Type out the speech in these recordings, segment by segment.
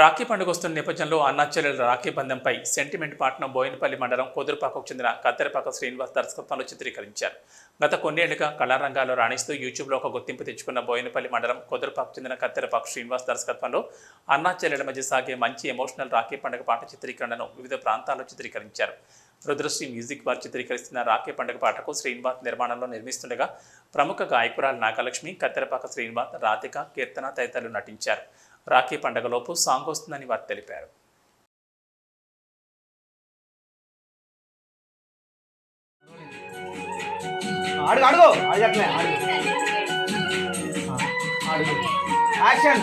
రాఖీ పండుగ వస్తున్న నేపథ్యంలో అన్నాచెల్లెల రాఖీ బంధంపై సెంటిమెంట్ పాటను బోయినపల్లి మండలం కుదురుపాకకు చెందిన కత్తెరపాక శ్రీనివాస్ దర్శకత్వంలో చిత్రీకరించారు. గత కొన్నేళ్ళుగా కళారంగాల్లో రాణిస్తూ యూట్యూబ్లో ఒక గుర్తింపు తెచ్చుకున్న బోయినపల్లి మండలం కుదురుపాకు చెందిన కత్తెరపాక శ్రీనివాస్ దర్శకత్వంలో అన్నాచెల్లెల మధ్య సాగే మంచి ఎమోషనల్ రాఖీ పండుగ పాట చిత్రీకరణను వివిధ ప్రాంతాల్లో చిత్రీకరించారు. రుద్రశ్రీ మ్యూజిక్ వారు చిత్రీకరిస్తున్న రాఖీ పండుగ పాటకు శ్రీనివాస్ నిర్మాణంలో నిర్మిస్తుండగా ప్రముఖ గాయకురాలు నాగలక్ష్మి కత్తెరపాక శ్రీనివాస్ రాధిక కీర్తన తదితరులు నటించారు. రాఖీ పండుగలోపు సాంగ్ వస్తుందని వారు తెలిపారు. అడుగు యాక్షన్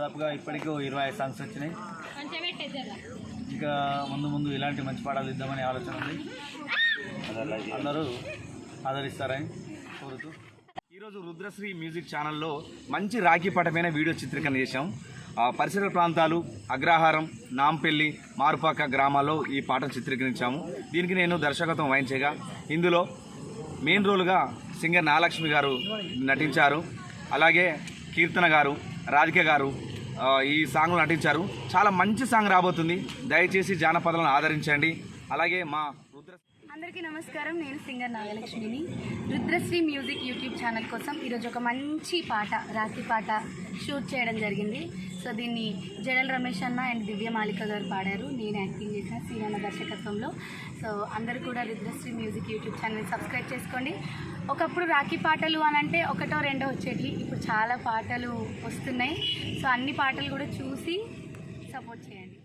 దాదాపుగా ఇప్పటికీ ఓ ఇరవై ఐదు సాంగ్స్ వచ్చినాయి. ఇంకా ముందు ముందు ఇలాంటి మంచి పాటలు ఇద్దామనే ఆలోచన ఉంది. అందరూ ఆదరిస్తారని కోరుతూ. ఈరోజు రుద్రశ్రీ మ్యూజిక్ ఛానల్లో మంచి రాఖీ పటమైన వీడియో చిత్రీకరణ చేశాం. ఆ పరిసర ప్రాంతాలు అగ్రహారం నాంపల్లి మారుపాక గ్రామాల్లో ఈ పాటను చిత్రీకరించాము. దీనికి నేను దర్శకత్వం వహించగా ఇందులో మెయిన్ రోల్గా సింగర్ నాగలక్ష్మి గారు నటించారు. అలాగే కీర్తన గారు రాధిక గారు ఈ సాంగ్లు నటించారు. చాలా మంచి సాంగ్ రాబోతుంది. దయచేసి జానపదాలను ఆదరించండి. అలాగే మా అందరికీ నమస్కారం. నేను సింగర్ నాగలక్ష్మిని. రుద్రశ్రీ మ్యూజిక్ యూట్యూబ్ ఛానల్ కోసం ఈరోజు ఒక మంచి పాట రాఖీ పాట షూట్ చేయడం జరిగింది. సో దీన్ని జడల్ రమేష్ అన్న అండ్ దివ్య మాలిక గారు పాడారు. నేను యాక్టింగ్ చేసిన సీనన్న దర్శకత్వంలో. సో అందరు కూడా Rudrashri music YouTube channel subscribe చేసుకోండి. ఒకప్పుడు రాఖీ పాటలు అని అంటే ఒకటో రెండో వచ్చేటి ఇప్పుడు చాలా పాటలు వస్తున్నాయి. సో అన్ని పాటలు కూడా చూసి సపోర్ట్ చేయండి.